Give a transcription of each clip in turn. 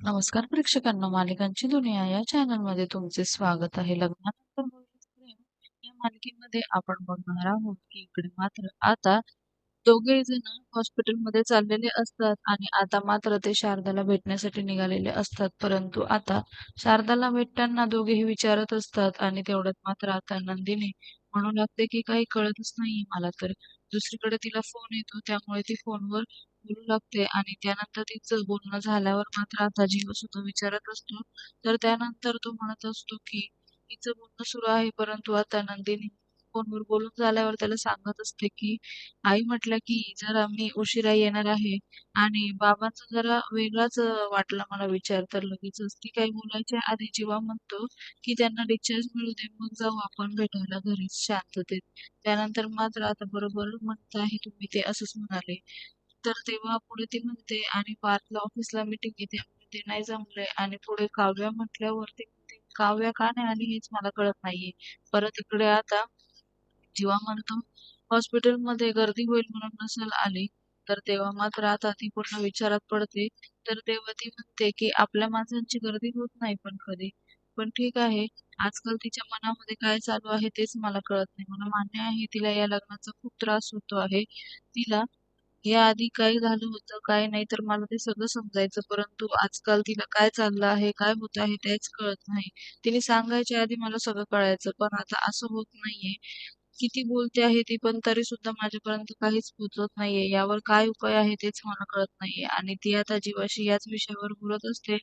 नमस्कार प्रेक्षकांना, मालिकांची दुनिया या चॅनलमध्ये तुमचे स्वागत आहे. लग्नानंतर या मालिकेमध्ये आपण बघणार आहोत की इकडे मात्र आता दोघे जण हॉस्पिटलमध्ये चाललेले असतात आणि आता मात्र ते शारदाला भेटण्यासाठी निघालेले असतात. परंतु आता शारदाला भेटताना दोघेही विचारत असतात आणि तेवढ्यात मात्र आता नंदिनी म्हणू लागते की काही कळतच नाहीये मला तर. दुसरीकडे तिला फोन येतो त्यामुळे ती फोनवर बोलू लागते आणि त्यानंतर तिचं बोलणं झाल्यावर मात्र आता जीव सुद्धा विचारत असतो. तर त्यानंतर तो म्हणत असतो की तिचं बोलणं सुरू आहे परंतु आता नंदिनी फोनवर बोलून झाल्यावर त्याला सांगत असते की आई म्हटल्या की जरा मी उशिरा येणार आहे आणि बाबांचा जरा वेगळाच वाटला मला विचार. तर लगेचच ती काही बोलायच्या आधी जेव्हा म्हणतो की त्यांना डिस्चार्ज मिळू दे मग जाऊ आपण भेटायला घरीच शांततेत. त्यानंतर मात्र आता बरोबर म्हणत आहे तुम्ही ते असंच म्हणाले. तर तेव्हा पुढे ती म्हणते आणि पार्थला ऑफिसला मीटिंग घेते. ते नाही जमलंय आणि पुढे काव्या म्हटल्यावर काव्या का नाही आली हेच मला कळत नाहीये. परत इकडे आता जीवा म्हणतो हॉस्पिटलमध्ये गर्दी होईल म्हणून नसेल आली तर तेव्हा मात्र आता ती पूर्ण विचारात पडते. तर तेव्हा ती म्हणते की आपल्या माणसांची गर्दी होत नाही पण कधी. पण ठीक आहे आजकाल तिच्या मनामध्ये काय चालू आहे तेच मला कळत नाही. मला मान्य आहे तिला या लग्नाचा खूप त्रास होतो आहे. तिला याआधी काय झालं होतं काय नाही तर मला ते सगळं समजायचं. परंतु आजकाल तिला काय चाललं आहे काय होत आहे तेच कळत नाही. तिने सांगायच्या आधी मला सगळं कळायचं पण आता असं होत नाहीये. किती बोलते आहे ती पण तरी सुद्धा माझ्यापर्यंत काहीच पोहोचत नाहीये. यावर काय उपाय आहे तेच मला कळत नाहीये. आणि ती आता जीवाशी याच विषयावर बोलत असते.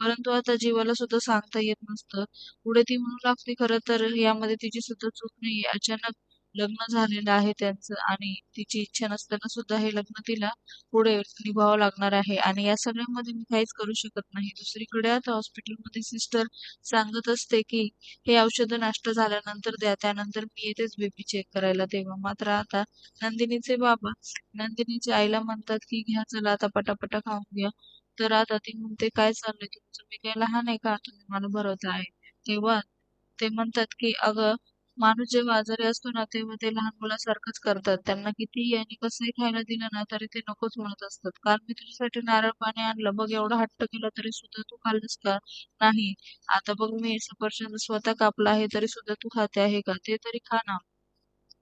परंतु आता जीवाला सुद्धा सांगता येत नसतं. पुढे ती म्हणू लागते खरं तर यामध्ये तिची सुद्धा चूक नाहीये. अचानक लग्न झालेलं आहे त्यांचं आणि तिची इच्छा नसताना सुद्धा हे लग्न तिला पुढे निभावं लागणार आहे. आणि या सगळ्यामध्ये मी काहीच करू शकत नाही. दुसरीकडे आता हॉस्पिटलमध्ये सिस्टर सांगत असते की हे औषधं नष्ट झाल्यानंतर द्या. त्यानंतर मी येतेच बेबी चेक करायला. तेव्हा मात्र आता नंदिनीचे बाबा नंदिनीच्या आईला म्हणतात की घ्या चला आता पटापटा खाऊन घ्या. तर आता ती म्हणते काय चाललंय? तुमचं मी काय लहान आहे का? तुम्ही मला भरवता आहे. तेव्हा ते म्हणतात की अगं माणूस जेव्हा आजारी असतो ना तेव्हा ते लहान मुलासारखंच करतात. त्यांना कितीही आणि कसंही खायला दिलं ना तरी ते नकोच म्हणत असतात. काल मी तुझ्यासाठी नारळ पाणी आणलं. बघ एवढा हट्ट केला तरी सुद्धा तू खाल्लंस का? नाही. आता बघ मी सफरचंद स्वतः कापला आहे तरी सुद्धा तू खाते आहे का? ते तरी खा ना.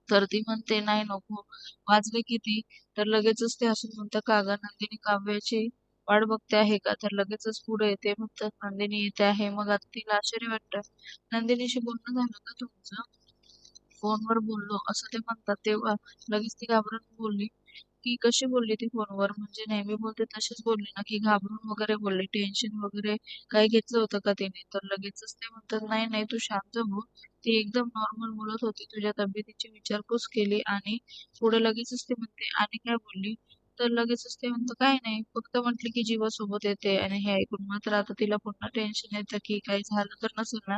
तर ती म्हणते नाही नको. वाजले किती? तर लगेचच ते असून म्हणतात का नंदिनी काव्याची वाट बघते आहे का? तर लगेचच पुढे येते म्हणतात नंदिनी येते आहे. मग आता तिला आश्चर्य वाटतं. नंदिनीशी बोलणं झालं का तुमचं? फोनवर बोललो. असं ते म्हणतात. तेव्हा लगेच ती घाबरून बोलली. की कशी बोलली ती फोनवर? म्हणजे नेहमी बोलते तशीच बोलली ना? की घाबरून वगैरे बोलली. टेन्शन वगैरे काही घेतलं होतं का तिने? तर लगेचच ते म्हणतात नाही नाही तू शांत हो. ती एकदम नॉर्मल बोलत होती. तुझ्या तब्येतीची विचारपूस केली आणि पुढे लगेचच ते म्हणते आणि काय बोलली? तर लगेचच ते म्हणतं काय नाही फक्त म्हटलं की जीवा सोबत येते आणि हे ऐकून मात्र आता तिला पुन्हा टेन्शन येतं की काही झालं तर नसेल ना?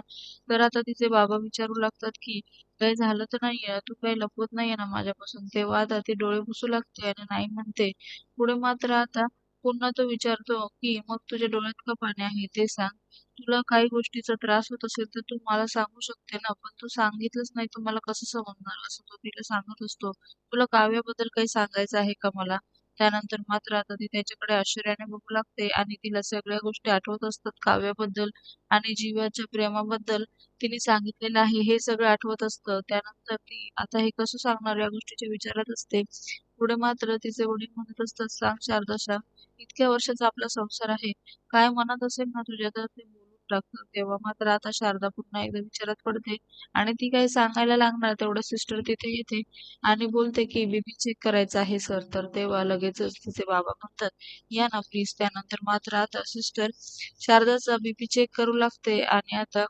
तर आता तिचे बाबा विचारू लागतात की काही झालं तर नाहीये तू काही लपवत नाहीये ना माझ्यापासून? तेव्हा आता ती डोळे पुसू लागते आणि नाही म्हणते. पुढे मात्र आता पुन्हा तो विचारतो की मग तुझ्या डोळ्यात का पाणी आहे? ते सांग. तुला काही गोष्टीचा त्रास होत असेल तर तू मला सांगू शकते ना पण तू सांगितलंच नाही तर मला कसं समजणार? असं तो तिला सांगत असतो. तुला काव्याबद्दल काही सांगायचं आहे का मला? त्यानंतर मात्र आता ती त्याच्याकडे आश्चर्याने बघू लागते आणि तिला सगळ्या गोष्टी आठवत असतात काव्याबद्दल आणि जीवाच्या प्रेमाबद्दल तिने सांगितलेलं आहे हे सगळं आठवत असतं. त्यानंतर ती आता हे कसं सांगणार या गोष्टीच्या विचारात असते. पुढे मात्र तिचे वडील म्हणत असतात सांग शारदाशा इतक्या वर्षाचा आपला संसार आहे. काय मनात असेल ना तुझ्या तर ते टाकतात तेव्हा मात्र आता शारदा पुन्हा एकदा विचारात पडते आणि ती काही सांगायला लागणार तेवढं सिस्टर तिथे येते आणि बोलते की बीपी चेक करायचं आहे सर तर तेव्हा लगेचच तिचे बाबा म्हणतात या ना प्लीज त्यानंतर मात्र आता सिस्टर शारदाचा बीपी चेक करू लागते आणि आता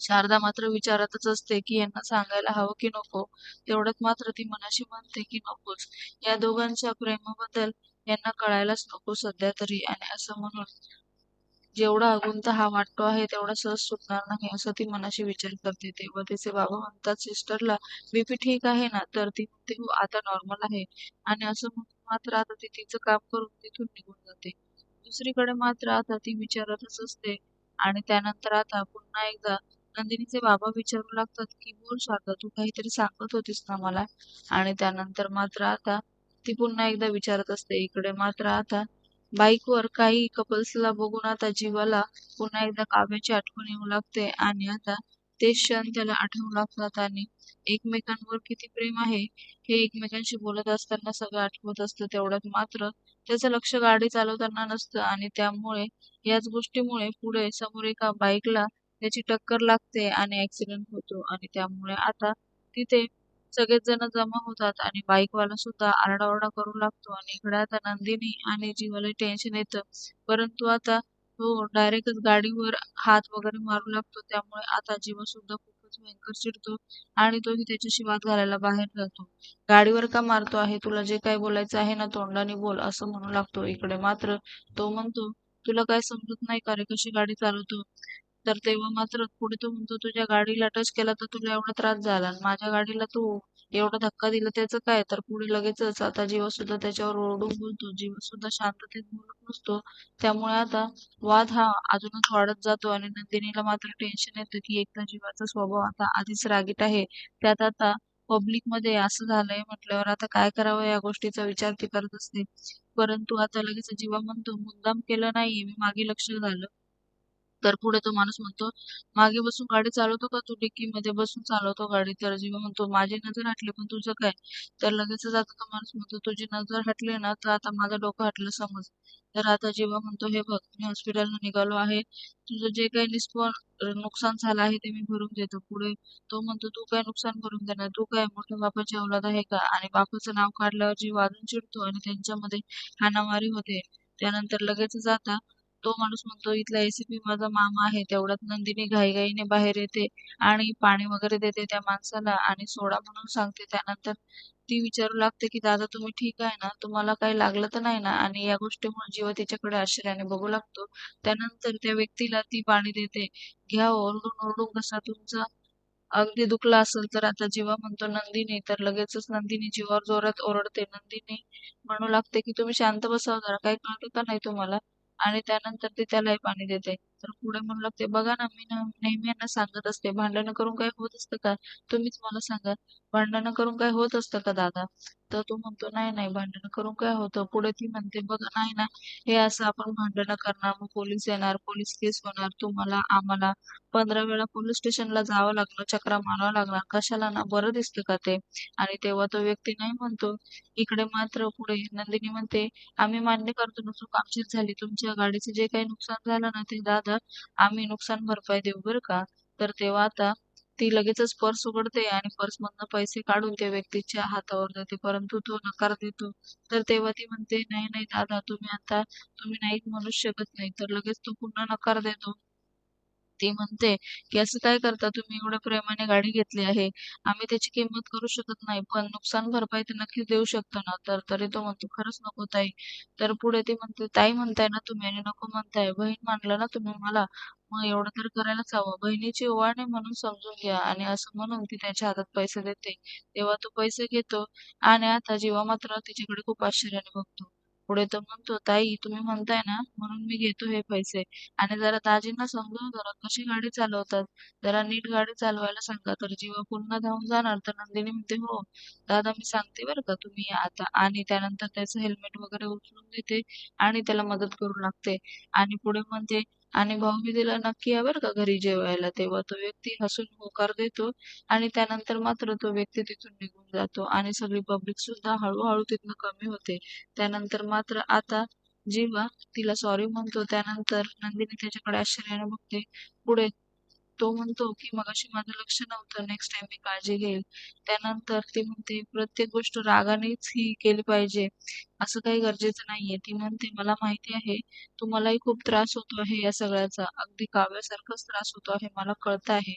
शारदा मात्र विचारातच असते की यांना सांगायला हवं की नको? तेवढ्यात मात्र ती मनाशी म्हणते की नकोच. या दोघांच्या प्रेमाबद्दल यांना कळायलाच नको सध्या तरी. आणि असं म्हणून जेवढा गुंता हा वाटतो आहे तेवढा सहज सुटणार नाही असं ती मनाशी विचार करते. तेव्हा तिचे बाबा म्हणतात सिस्टरला बीपी ठीक आहे ना? तर ती म्हणते हो आता नॉर्मल आहे. आणि असं म्हणून मात्र आता ती तिचं काम करून तिथून निघून जाते. दुसरीकडे मात्र आता ती विचारतच असते. आणि त्यानंतर आता पुन्हा एकदा नंदिनीचे बाबा विचारू लागतात की बोल शारदा तू काहीतरी सांगत होतीस ना मला? आणि त्यानंतर मात्र आता ती पुन्हा एकदा विचारत असते. इकडे मात्र आता बाईकवर काही कपल्सला बघून आता जीवाला पुन्हा एकदा काव्याची आठवण येऊ लागते आणि आता ते क्षण त्याला आठवू लागतात आणि एकमेकांवर किती प्रेम आहे हे एकमेकांशी बोलत असताना सगळं आठवत असतं. तेवढ्यात मात्र त्याचं लक्ष गाडी चालवताना नसतं आणि त्यामुळे याच गोष्टीमुळे पुढे समोर एका बाईकला त्याची टक्कर लागते आणि ऍक्सिडेंट होतो. आणि त्यामुळे आता तिथे सगळेच जण जमा होतात आणि बाईकवाला सुद्धा आरडाओरडा करू लागतो आणि इकडे आता नंदिनी आणि जीवाला टेन्शन येतं. परंतु आता तो डायरेक्टच गाडीवर हात वगैरे मारू लागतो. त्यामुळे आता जीवा सुद्धा खूपच भयंकर चिडतो आणि तोही त्याच्याशी वाद घालायला बाहेर जातो. गाडीवर का मारतो आहे? तुला जे काय बोलायचं आहे ना तोंडाने बोल असं म्हणू लागतो. इकडे मात्र तो म्हणतो तुला काय समजत नाही का रे कशी गाडी चालवतो? तर तेव्हा मात्र पुढे तो म्हणतो तुझ्या गाडीला टच केला तर तुला एवढा त्रास झाला आणि माझ्या गाडीला तू एवढा धक्का दिला त्याचं काय? तर पुढे लगेचच आता जीवा सुद्धा त्याच्यावर ओरडून बोलतो जीवा सुद्धा शांततेत बोलत नसतो. त्यामुळे आता वाद हा अजूनच वाढत जातो आणि नंदिनीला मात्र टेन्शन येतं की एकदा जीवाचा स्वभाव आता आधीच रागीट आहे. त्यात आता पब्लिकमध्ये असं झालंय म्हटल्यावर आता काय करावं या गोष्टीचा विचार ती करत असते. परंतु आता लगेच जीवा म्हणतो मुद्दाम केलं नाही मी मागे लक्ष झालं तर पुढे तो माणूस म्हणतो मागे बसून गाडी चालवतो का तू? डिक्की मध्ये बसून चालवतो गाडी. तर जीवा म्हणतो माझी नजर हटली पण तुझं काय? तर लगेचच आता तो माणूस म्हणतो तुझी नजर हटली ना तर आता माझं डोकं हटलं समज. तर आता जीवा म्हणतो हे बघ मी हॉस्पिटलला निघालो आहे. तुझं जे काही निष्फळ नुकसान झालं आहे ते मी भरून देतो. पुढे तो म्हणतो तू काय नुकसान भरून देणार? तू काय मोठ्या बापाची औलाद आहे का? आणि बापाचं नाव काढल्यावर जीव अजून चिडतो आणि त्यांच्यामध्ये हाणामारी होते. त्यानंतर लगेचच आता तो माणूस म्हणतो इथला एसीपी माझा मामा आहे तेवढ्यात नंदिनी घाईघाईने बाहेर येते आणि पाणी वगैरे देते त्या माणसाला आणि सोडा म्हणून सांगते त्यानंतर ती विचारू लागते की दादा तुम्ही ठीक आहे ना? तुम्हाला काही लागलं तर नाही ना? आणि या गोष्टीमुळे जीव तिच्याकडे आश्चर्याने बघू लागतो. त्यानंतर त्या व्यक्तीला ती पाणी देते. घ्या ओरडून ओरडून कसा तुमचा अगदी दुखला असेल तर आता जीवा म्हणतो नंदिनी तर लगेचच नंदिनी जीवावर जोरात ओरडते. नंदिनी म्हणू लागते की तुम्ही शांत बसावं जरा काही कळतं का नाही तुम्हाला? आणि त्यानंतर ते त्यालाही पाणी देते. तर पुढे म्हणू लागते बघा ना मी नेहमी यांना सांगत असते भांडणं करून काय होत असतं का? तुम्हीच मला सांगा भांडणं करून काय होत असतं का दादा? तर तो म्हणतो नाही नाही भांडणं करून काय होतं? पुढे ती म्हणते बघा नाही ना हे असं आपण भांडणं करणार मग पोलीस येणार पोलीस केस होणार तुम्हाला आम्हाला पंधरा वेळा पोलीस स्टेशनला जावं लागलं चक्रा मारावं लागणार कशाला ना बरं दिसतं का ते? आणि तेव्हा तो व्यक्ती नाही म्हणतो इकडे मात्र पुढे नंदिनी म्हणते आम्ही मान्य करतो ना चूक आमचीच झाली तुमच्या गाडीचे जे काही नुकसान झालं ना ते दादा आम्ही नुकसान भरपाई देऊ बरं का? तर तेव्हा आता ती लगेचच पर्स उघडते आणि पर्स मधनं पैसे काढून त्या व्यक्तीच्या हातावर देते परंतु तो नकार देतो. तर तेव्हा ती म्हणते नाही नाही दादा तुम्ही आता तुम्ही नाहीत म्हणू शकत नाही. तर लगेच तो पुन्हा नकार देतो. ती म्हणते की असं काय करता तुम्ही? एवढ्या प्रेमाने गाडी घेतली आहे. आम्ही त्याची किंमत करू शकत नाही पण नुकसान भरपाई तर नक्कीच देऊ शकतो ना? तर तरी तो म्हणतो खरंच नको ताई. तर पुढे ती म्हणते ताई म्हणताय ना तुम्ही आणि नको म्हणताय. बहीण मानलं ना तुम्ही मला? मग एवढं तर करायलाच हवं. बहिणीची ओवाळ म्हणून समजून घ्या आणि असं म्हणून ती त्याच्या हातात पैसे देते. तेव्हा तो पैसे घेतो आणि आता जीवा मात्र तिच्याकडे खूप आश्चर्याने बघतो. पुढे तो म्हणतो ताई तुम्ही म्हणताय ना म्हणून मी घेतो हे पैसे. आणि जरा दाजींना समजून जरा कशी गाडी चालवतात. जरा नीट गाडी चालवायला सांगा तर जीवा पुन्हा धावून जाणार तर नंदिनी म्हणते हो दादा मी सांगते बरं का तुम्ही आता आणि त्यानंतर त्याचं हेल्मेट वगैरे उचलून देते आणि त्याला मदत करू लागते. आणि पुढे म्हणते आणि भाऊबीजेला नक्की या बरं का घरी जेवायला? तेव्हा तो व्यक्ती हसून होकार देतो आणि त्यानंतर मात्र तो व्यक्ती तिथून निघून जातो आणि सगळी पब्लिक सुद्धा हळूहळू तिथनं कमी होते. त्यानंतर मात्र आता जीवा तिला सॉरी म्हणतो त्यानंतर नंदिनी त्याच्याकडे आश्चर्याने बघते. पुढे तो म्हणतो की मगाशी माझं लक्ष नव्हतं. नेक्स्ट टाइम मी काळजी घेईल. त्यानंतर ती म्हणते प्रत्येक गोष्ट रागानेच ही केली पाहिजे. असं काही गरजेचं नाहीये. ती म्हणते मला माहिती आहे तुम्हालाही खूप त्रास होतो आहे या सगळ्याचा. अगदी काव्यासारखाच त्रास होतो आहे मला कळत आहे.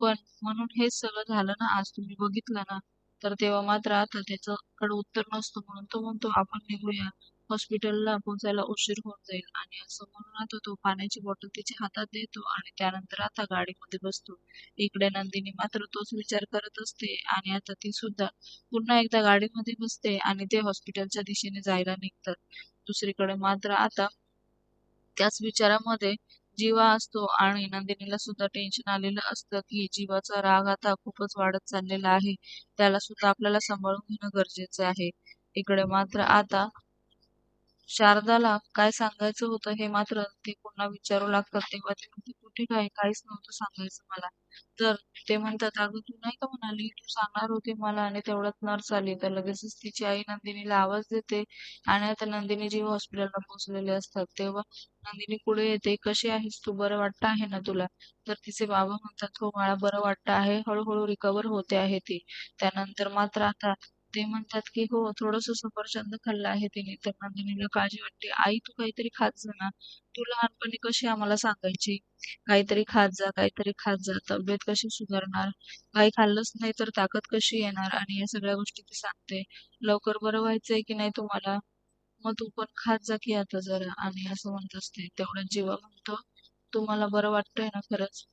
पण म्हणून हेच सगळं झालं ना आज तुम्ही बघितलं ना तर तेव्हा मात्र आता त्याच्याकडे उत्तर नसतो. म्हणून तो म्हणतो आपण निघूया. हॉस्पिटलला पोहोचायला उशीर होऊन जाईल आणि असं म्हणून आता तो पाण्याची बॉटल तिच्या हातात देतो आणि त्यानंतर आता गाडीमध्ये बसतो. इकडे नंदिनी मात्र तोच विचार करत असते आणि आता ती सुद्धा पुन्हा एकदा गाडीमध्ये बसते आणि ते हॉस्पिटलच्या दिशेने जायला निघतात. दुसरीकडे मात्र आता त्याच विचारामध्ये जीवा असतो आणि नंदिनीला सुद्धा टेन्शन आलेलं असतं की जीवाचा राग आता खूपच वाढत चाललेला आहे. त्याला सुद्धा आपल्याला सांभाळून घेणं गरजेचं आहे. इकडे मात्र आता शारदाला काय सांगायचं होतं हे मात्र ते पुन्हा विचारू लागतात तेव्हा ते म्हणते कुठे काय? काहीच नव्हतं सांगायचं मला. तर ते म्हणतात अगं तू नाही का म्हणाली? तू सांगणार होती मला आणि तेवढ्यात नर्स आली. तर लगेचच तिची आई नंदिनीला आवाज देते आणि आता नंदिनी जी हॉस्पिटलला पोहोचलेले असतात तेव्हा नंदिनी पुढे येते कशी आहेस तू? बरं वाटतं आहे ना तुला? तर तिचे बाबा म्हणतात हो मला बरं वाटतं आहे. हळूहळू रिकवर होते आहे ती. त्यानंतर मात्र आता ते म्हणतात की हो थोडस सफरचंद खाल्लं आहे तिने तर नंदिनीला काळजी वाटते. आई तू काहीतरी खात जा ना. तू लहानपणी कशी आम्हाला सांगायची? काहीतरी खात जा काहीतरी खात जा. तब्येत कशी सुधारणार? काही खाल्लंच नाही तर ताकद कशी येणार? आणि या सगळ्या गोष्टी ती सांगते. लवकर बरं व्हायचंय की नाही तुम्हाला? मग तू पण खात जा की आता जरा. आणि असं म्हणत असते. तेवढ्यात जीवा म्हणतो तुम्हाला बरं वाटतंय ना खरंच?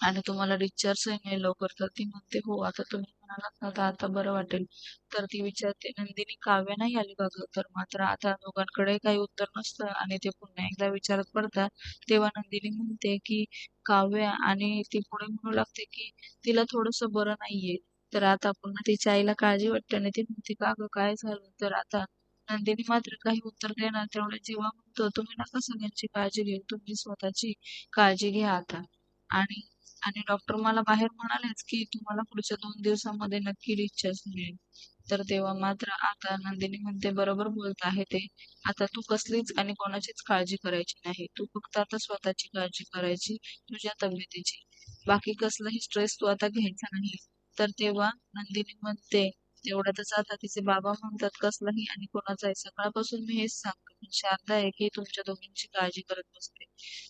आणि तुम्हाला डिस्चार्जही नाही लवकर. तर ती म्हणते हो आता तुम्ही म्हणालात ना तर आता बरं वाटेल. तर ती विचारते नंदिनी काव्य नाही आली का तर मात्र आता दोघांकडे काही उत्तर नसतं आणि ते पुन्हा एकदा विचारत पडतात. तेव्हा नंदिनी म्हणते की काव्य आणि ती पुढे म्हणू लागते की तिला थोडंसं बरं नाहीये. तर आता पुन्हा तिच्या आईला काळजी वाटते आणि ती म्हणते का गं काय झालं? तर आता नंदिनी मात्र काही उत्तर देणार तेवढ्या जेव्हा म्हणतो तुम्ही नका सगळ्यांची काळजी घेऊ तुम्ही स्वतःची काळजी घ्या आता. आणि आणि डॉक्टर मला बाहेर म्हणालेच की तुम्हाला पुढच्या दोन दिवसामध्ये नक्की डिस्चार्ज मिळेल. तर तेव्हा मात्र आता नंदिनी म्हणते बरोबर बोलत आहे ते. आता तू कसलीच आणि कोणाचीच काळजी करायची नाही. तू फक्त आता स्वतःची काळजी करायची तुझ्या तब्येतीची. बाकी कसलाही स्ट्रेस तू आता घ्यायचा नाही. तर तेव्हा नंदिनी म्हणते तेवढ्यातच आता तिचे बाबा म्हणतात कसलाही आणि कोणाचाही सकाळपासून मी हेच सांगतो. शारदा आहे की तुमच्या दोघींची काळजी करत बसते.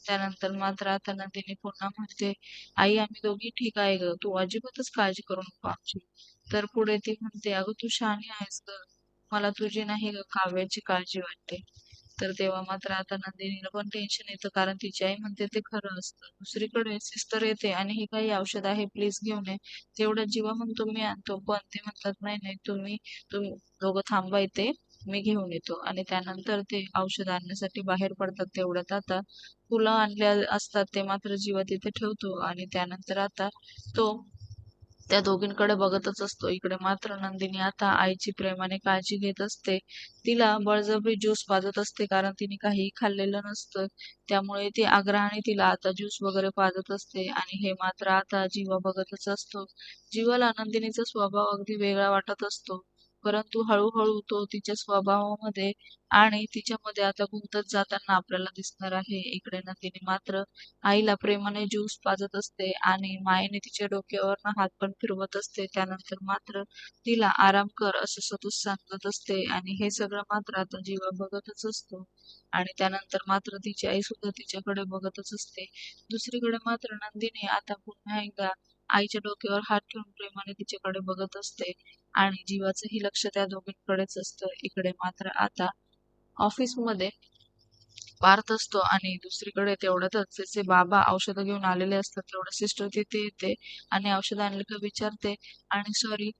त्यानंतर मात्र आता नंदिनी पुन्हा म्हणते आई आम्ही दोघी ठीक आहे ग. तू अजिबातच काळजी करू नको आमची. तर पुढे ती म्हणते अगं तू शहाणी आहेस ग. मला तुझी नाही ग काव्याची काळजी वाटते. तर तेव्हा मात्र आता नंदिनीला पण टेन्शन येतं. कारण तिची आई म्हणते ते खरं असतं. दुसरीकडे सिस्टर येते आणि हे काही औषध आहे प्लीज घेऊन ये. तेवढा जीवा म्हणतो मी आणतो. पण ते म्हणतात नाही नाही तुम्ही तुम्ही दोघं थांबा इथे. मी घेऊन येतो. आणि त्यानंतर ते औषध आणण्यासाठी बाहेर पडतात तेवढ्यात. आता फुलं आणले असतात ते मात्र जीवा तिथे ठेवतो. आणि त्यानंतर आता तो त्या दोघींकडे बघतच असतो. इकडे मात्र नंदिनी आता आईची प्रेमाने काळजी घेत असते. तिला बळजबरी ज्यूस पाजत असते कारण तिने काही खाल्लेलं नसतं. त्यामुळे ती आग्रहाने तिला आता ज्यूस वगैरे पाजत असते आणि हे मात्र आता जीवा बघतच असतो. जीवाला नंदिनीचा स्वभाव अगदी वेगळा वाटत असतो. परंतु हळूहळू तो तिच्या स्वभावामध्ये आणि तिच्यामध्ये आता गुंतत जाताना आपल्याला दिसणार आहे. इकडे नंदिनी मात्र आईला प्रेमाने ज्यूस पाजत असते आणि मायेने तिच्या डोक्यावर हात पण फिरवत असते. त्यानंतर मात्र तिला आराम कर असं सतत सांगत असते आणि हे सगळं मात्र आता जीवा बघतच असतो. आणि त्यानंतर मात्र तिची आई सुद्धा तिच्याकडे बघतच असते. दुसरीकडे मात्र नंदिनी आता पुन्हा एकदा आईच्या डोक्यावर हात ठेवून प्रेमाने तिच्याकडे बघत असते. आणि जीवाचंही लक्ष त्या दोघींकडेच असतं. इकडे मात्र आता ऑफिसमध्ये पार्थ असतो आणि दुसरीकडे तेवढ्यातच त्याचे बाबा औषधं घेऊन आलेले असतात तेवढं सिस्टर तिथे येते आणि औषध आणले का विचारते. आणि सॉरी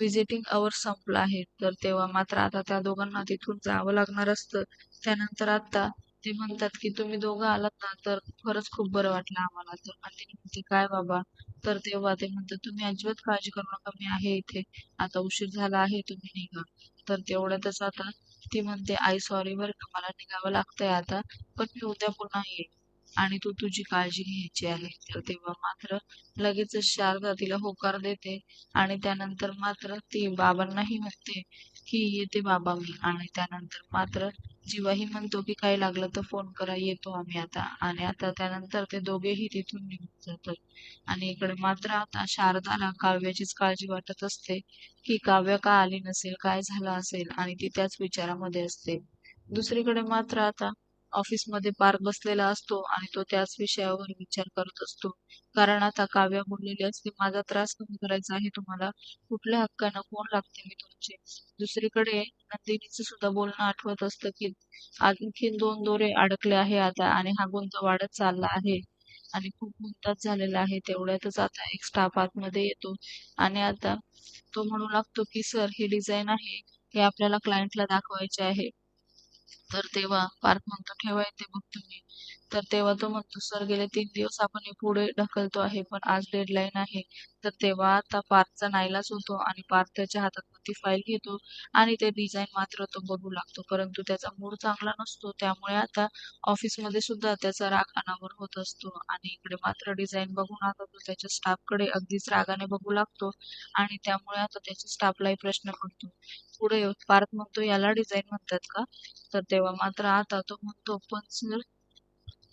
व्हिजिटिंग आवर संपला आहे. तर तेव्हा मात्र आता त्या दोघांना तिथून जावं लागणार असतं. त्यानंतर आता ते म्हणतात की तुम्ही दोघं आलात ना तर खरंच खूप बरं वाटलं आम्हाला. तर आणि म्हणते काय बाबा तर तेव्हा ते म्हणतात तुम्ही अजिबात काळजी करू नका मी आहे इथे. आता उशीर झाला आहे तुम्ही निघा. तर तेवढ्यातच आता ती म्हणते आई सॉरी बरं का मला निघावं लागतंय आता पण मी उद्या पुन्हा येईल आणि तू तुझी काळजी घ्यायची आहे. तर तेव्हा मात्र लगेचच शारदा तिला होकार देते आणि त्यानंतर मात्र ती बाबांनाही म्हणते की येते बाबा मी. आणि त्यानंतर मात्र जीवाही म्हणतो की काही लागलं तर फोन करा येतो आम्ही आता. आणि आता त्यानंतर ते दोघेही तिथून निघून जातात. आणि इकडे मात्र आता शारदाला काव्याचीच काळजी वाटत असते की काव्य का आली नसेल काय झालं असेल? आणि ती त्याच विचारामध्ये असते. दुसरीकडे मात्र आता ऑफिसमध्ये पार्क बसलेला असतो आणि तो त्याच विषयावर विचार करत असतो. कारण आता काव्या बोललेली असते माझा त्रास कमी करायचा आहे तुम्हाला. कुठल्या हक्कानं कोण लागते मी तुमचे? दुसरीकडे नंदिनीचं सुद्धा बोलणं आठवत असतं की आणखीन दोन दोरे अडकले आहे आता आणि हा गुंत वाढत चालला आहे. आणि खूप गुंताच झालेला आहे. तेवढ्यातच आता एक स्टाफ आतमध्ये येतो. आणि आता तो म्हणू लागतो की सर ही डिझाईन आहे. हे आपल्याला क्लायंटला दाखवायचे आहे. तर तेव्हा पार्क म्हणतो ठेवा येते बघ तुम्ही. तर तेव्हा तो म्हणतो सर गेले तीन दिवस आपण हे पुढे ढकलतो आहे पण आज डेडलाईन आहे. तर तेव्हा आता पार्थचा नाईलाज होतो आणि पार्थ त्याच्या हातात ती फाईल घेतो आणि ते डिझाईन मात्र तो बघू लागतो. परंतु त्याचा मूड चांगला नसतो त्यामुळे आता ऑफिसमध्ये सुद्धा त्याचा राग अनावर होत असतो आणि इकडे मात्र डिझाईन बघून आता तो त्याच्या स्टाफकडे अगदीच रागाने बघू लागतो आणि त्यामुळे आता त्याच्या स्टाफलाही प्रश्न पडतो. पुढे पार्थ म्हणतो याला डिझाईन म्हणतात का? तर तेव्हा मात्र आता तो म्हणतो पण सर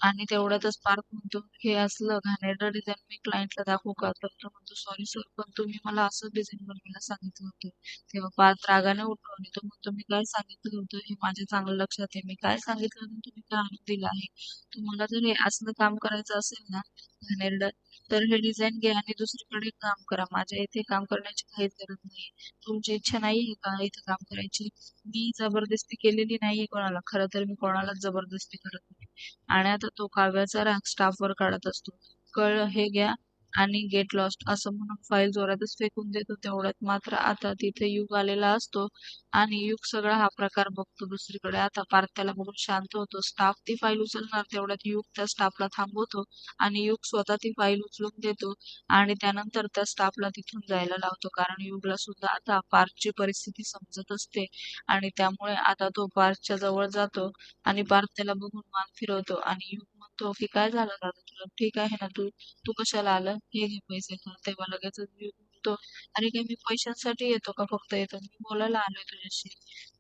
आणि तेवढ्यातच पार्थ म्हणतो हे असलं घाणेरडं डिझाईन मी क्लायंटला दाखवू का? तर तो म्हणतो सॉरी सर पण तुम्ही मला असं डिझाईन बनवायला सांगितलं होतं. तेव्हा पार्थ रागाने उठलो आणि तो म्हणतो मी काय सांगितलं होतं? हे माझ्या चांगलं लक्षात आहे. मी काय सांगितलं होतं? तुम्ही काय आणून दिलं आहे? तुम्हाला जर हे असलं काम करायचं असेल ना घाणेरडं तर हे डिझाईन घ्या आणि दुसरीकडे काम करा. माझ्या इथे काम करण्याची काहीच गरज नाही तुमची इच्छा नाही आहे का इथे काम करायची? मी जबरदस्ती केलेली नाहीये कोणाला. खरं तर मी कोणालाच जबरदस्ती करत नाही. आणि आता तो काव्याचा राग स्टाफवर काढत असतो. कळ हे घ्या. आणि गेट लॉस्ट असं म्हणून फाईल जोरातच फेकून देतो तेवढ्यात. मात्र आता तिथे युग आलेला असतो आणि युग सगळा हा प्रकार बघतो दुसरीकडे. आता पार्थ त्याला बघून शांत होतो. स्टाफ ती फाईल उचलणार तेवढ्यात युग त्या स्टाफला थांबवतो आणि युग स्वतः ती फाईल उचलून देतो आणि त्यानंतर त्या स्टाफला तिथून जायला लावतो. कारण युगला सुद्धा आता पार्थची परिस्थिती समजत असते आणि त्यामुळे आता तो पार्थच्या जवळ जातो आणि पार्थ त्याला बघून मान फिरवतो आणि युग म्हणतो काय झालं दादा तुला ठीक आहे ना तू तू कशाला आलं? हे घे पैसे. तेव्हा लगेच युग म्हणतो अरे काय मी पैशांसाठी येतो का फक्त येतो मी बोलायला आलोय तुझ्याशी.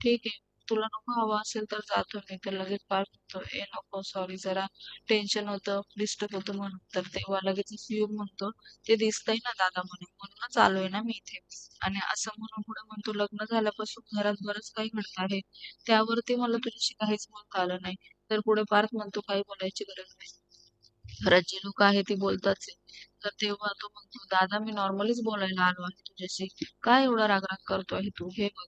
ठीक आहे तुला नको हवा असेल तर जातो मी. तर लगेच पार्थ म्हणतो ए नको सॉरी जरा टेन्शन होतं डिस्टर्ब होतं म्हणून. तर तेव्हा लगेच येऊ म्हणतो ते दिसतंय ना दादा म्हणून म्हणूनच आलोय ना मी इथे. आणि असं म्हणून पुढे म्हणतो लग्न झाल्यापासून घरात बरंच काही घडत आहे. त्यावरती मला तुझ्याशी काहीच बोलता आलं नाही. तर पुढे पार्थ म्हणतो काही बोलायची गरज नाही. घरात जी लोक आहे ती बोलताच आहे तर तेव्हा तो म्हणतो दादा मी नॉर्मलीच बोलायला आलो आहे तुझ्याशी. काय एवढा रागराग करतोय तू? हे बघ.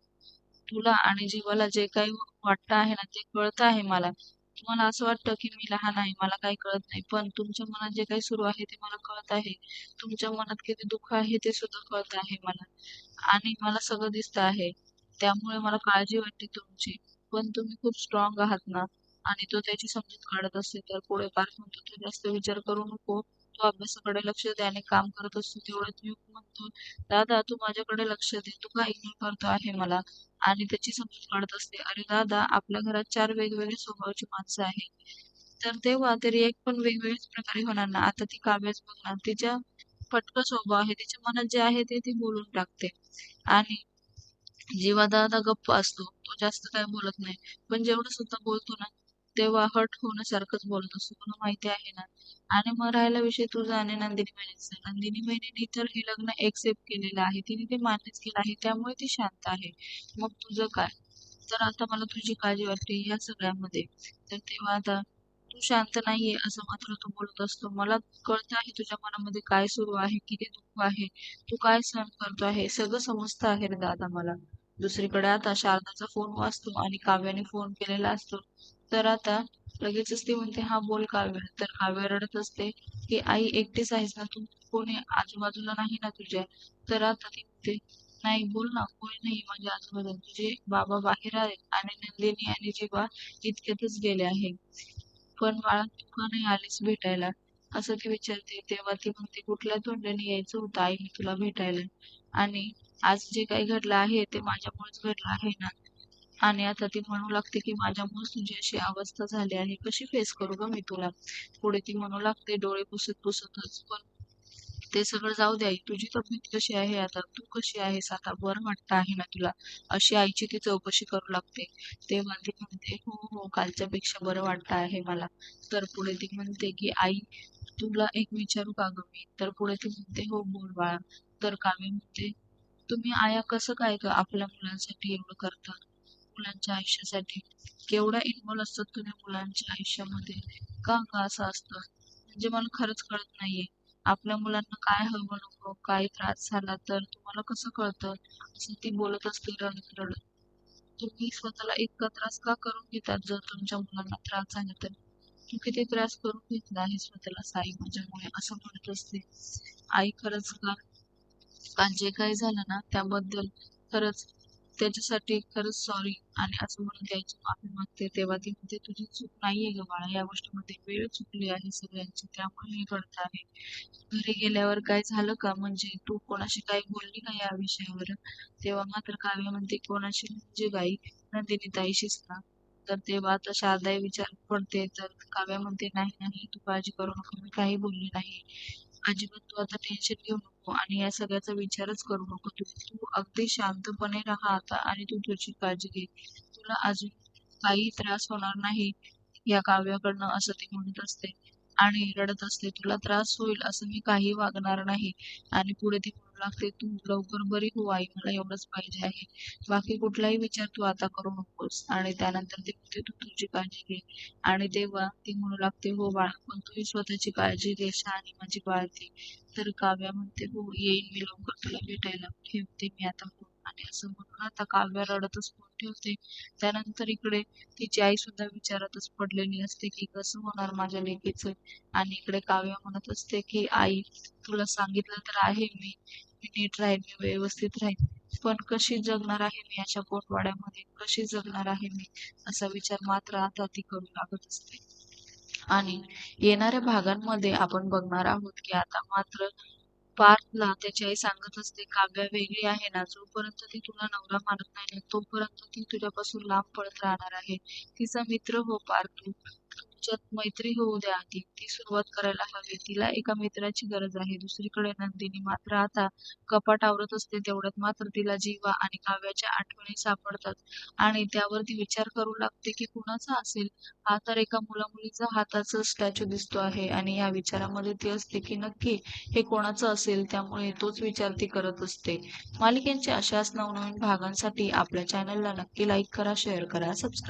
तुला आणि जीवाला जे काही वाटतं आहे ना ते कळत आहे मला. तुम्हाला असं वाटतं की मी लहान आहे मला काही कळत नाही. पण तुमच्या मनात जे काही सुरू आहे ते मला कळत आहे. तुमच्या मनात किती दुःख आहे ते सुद्धा कळत आहे मला. आणि मला सगळं दिसत आहे. त्यामुळे मला काळजी वाटते तुमची. पण तुम्ही खूप स्ट्रॉंग आहात ना. आणि तो त्याची समजूत काढत असते. तर पुढे पार्थ म्हणतो तू जास्त विचार करू नको. तो अभ्यासाकडे लक्ष दे आणि काम करत असतो. तेवढं तू म्हणतो दादा तू माझ्याकडे लक्ष दे. तू का इग्नोर करतो आहे मला. आणि त्याची समजूत काढत असते अरे दादा आपल्या घरात चार वेगवेगळे स्वभावाची माणसं आहेत. तर तेव्हा ते रिएक्ट पण वेगवेगळ्याच प्रकारे होणार ना. आता ती काव्याच बघणार. तिच्या फटका स्वभाव आहे. तिच्या मनात जे आहे ते ती बोलून टाकते. आणि जीवा दादा गप्प असतो तो जास्त काय बोलत नाही. पण जेवढं सुद्धा बोलतो ना तेव्हा हट होण्यासारखंच बोलत असतो. तुला माहिती आहे ना? आणि मग राहिला विषय तुझा आणि नंदिनी बहिणीचा. नंदिनी बहिणीने तर हे लग्न एक्सेप्ट केलेलं आहे. तिने ते मान्यच केलं आहे. त्यामुळे ती शांत आहे. मग तुझं काय? तर आता मला तुझी काळजी वाटते या सगळ्यामध्ये. तर तेव्हा आता तू शांत नाहीये असं मात्र तू बोलत असतो. मला कळत आहे तुझ्या मनामध्ये काय सुरू आहे किती दुःख आहे. तू काय सहन करतो आहे? सगळं समजतं आहे रे दादा मला. दुसरीकडे आता शारदाचा फोन वाचतो आणि काव्याने फोन केलेला असतो. तर आता लगेचच ती म्हणते हा बोल काव्य. तर काव्य रडत असते की आई एकटीच आहेस ना तू? कोणी आजूबाजूला नाही ना तुझ्या? तर आता ती म्हणते नाही बोल ना कोणी नाही माझ्या आजूबाजूला. तुझे बाबा बाहेर आहेत आणि नंदिनी आणि जीवा इतक्यातच गेले आहे पण बाळा तू का नाही आलीस भेटायला? असं ती विचारते. तेव्हा ती म्हणते कुठल्या तोंडाने यायचं होतं? आई मी तुला भेटायला. आणि आज जे काही घडलं आहे ते माझ्यामुळेच घडलं आहे ना? आणि आता ती म्हणू लागते की माझ्यामुळेच तुझी अशी अवस्था झाली आहे कशी फेस करू ग मी तुला? पुढे ती म्हणू लागते डोळे पुसत पुसतच. पण ते सगळं जाऊ द्या तुझी तब्येत कशी आहे आता? तू कशी आहेस आता? बर वाटतं आहे ना तुला? अशी आईची ती चौकशी करू लागते. ते म्हणते म्हणते हो हो कालच्या पेक्षा बरं वाटतं आहे मला. तर पुढे ती म्हणते की आई तुला एक विचारू का ग मी? तर पुढे ती म्हणते हो बोल बाळा. तर काव्य म्हणते तुम्ही आया कसं काय ग? आपल्या मुलांसाठी एवढं करता मुलांच्या आयुष्यासाठी. केवढा इन्व्हॉल्व असतात तुम्ही मुलांच्या आयुष्यामध्ये? का का असं असतं? म्हणजे मला खरंच कळत नाहीये. आपल्या मुलांना काय हवं नको काय त्रास झाला तर तुम्हाला कसं कळतं? असं ती बोलत असते रडत रडत तुम्ही स्वतःला इतका त्रास का करून घेतात जर तुमच्या मुलांना त्रास झाला तर? तू किती त्रास करून घेतला हे स्वतःला साई माझ्यामुळे असं म्हणत असते. आई खरंच का? जे काही झालं ना त्याबद्दल खरंच त्याच्यासाठी खरंच सॉरी आणि असं म्हणून त्याची माफी मागते. तेव्हा ती म्हणते तुझी चूक नाहीये ग बाळा. या गोष्टीमध्ये वेळ चुकली आहे सगळ्यांची. त्यामुळे हे घडत आहे. घरी गेल्यावर काय झालं का? म्हणजे तू कोणाशी काही बोलली का या विषयावर? तेव्हा मात्र काव्य म्हणते कोणाशी म्हणजे गाई? नंदिनी ताईशीच ना तर तेव्हा आता शारदाही विचार पडते. तर काव्या म्हणते नाही नाही. तू काळजी करू नको. मी काही बोलली नाही. अजिबात तू आता टेन्शन घेऊ नको आणि या सगळ्याचा विचारच करू नको. तू तू अगदी शांतपणे राहा आता आणि तू तुझी काळजी घे. तुला अजून काही त्रास होणार नाही या काव्याकडनं असं ती म्हणत असते. आणि रडत असते तुला त्रास होईल असं मी काही वागणार नाही. आणि पुढे ती म्हणू लागते तू लवकर बरी हो आई मला एवढंच पाहिजे आहे. बाकी कुठलाही विचार तू आता करू नकोस. आणि त्यानंतर ती म्हणते तू तुझी काळजी घे. आणि तेव्हा ती म्हणू लागते हो बाळा पण तू स्वतःची काळजी घे आणि माझी बाळती तर काव्या म्हणते हो येईन मी लवकर तुला भेटायला. ठेवते मी आता फोन आणि असं म्हणून आता काव्या रडतच फोन ठेवते त्यानंतर इकडे तिची आई सुद्धा विचारातच पडलेली असते की कसं होणार माझ्या लेकीचं? आणि इकडे काव्या म्हणत असते की आई तुला सांगितलं तर आहे मी. मी नीट राहील मी व्यवस्थित राहील पण कशी जगणार आहे मी अशा पोटवाड्यामध्ये कशी जगणार आहे मी? असा विचार मात्र आता ती करू लागत असते. आणि येणाऱ्या भागांमध्ये आपण बघणार आहोत की आता मात्र पार्थला त्याची आई सांगत असते काव्या वेगळी आहे ना जोपर्यंत ती तुला नवरा मानत नाही ना तोपर्यंत ती तुझ्यापासून लांब पडत राहणार आहे. तिचा मित्र हो पार्थ. तुमच्यात मैत्री होऊ द्या. आधी ती सुरुवात करायला हवी. तिला एका मित्राची गरज आहे. दुसरीकडे नंदिनी मात्र आता कपाट आवरत असते. तेवढ्यात मात्र तिला जीवा आणि काव्याच्या आठवणी सापडतात. आणि त्यावर ती विचार करू लागते की कुणाचा असेल? हा तर एका मुला मुलीचा हाताचा स्टॅच्यू दिसतो आहे. आणि या विचारामध्ये ती असते की नक्की हे कोणाचं असेल? त्यामुळे तोच विचार ती करत असते. मालिकेच्या अशाच नवनवीन भागांसाठी आपल्या चॅनलला नक्की लाईक करा शेअर करा सबस्क्राईब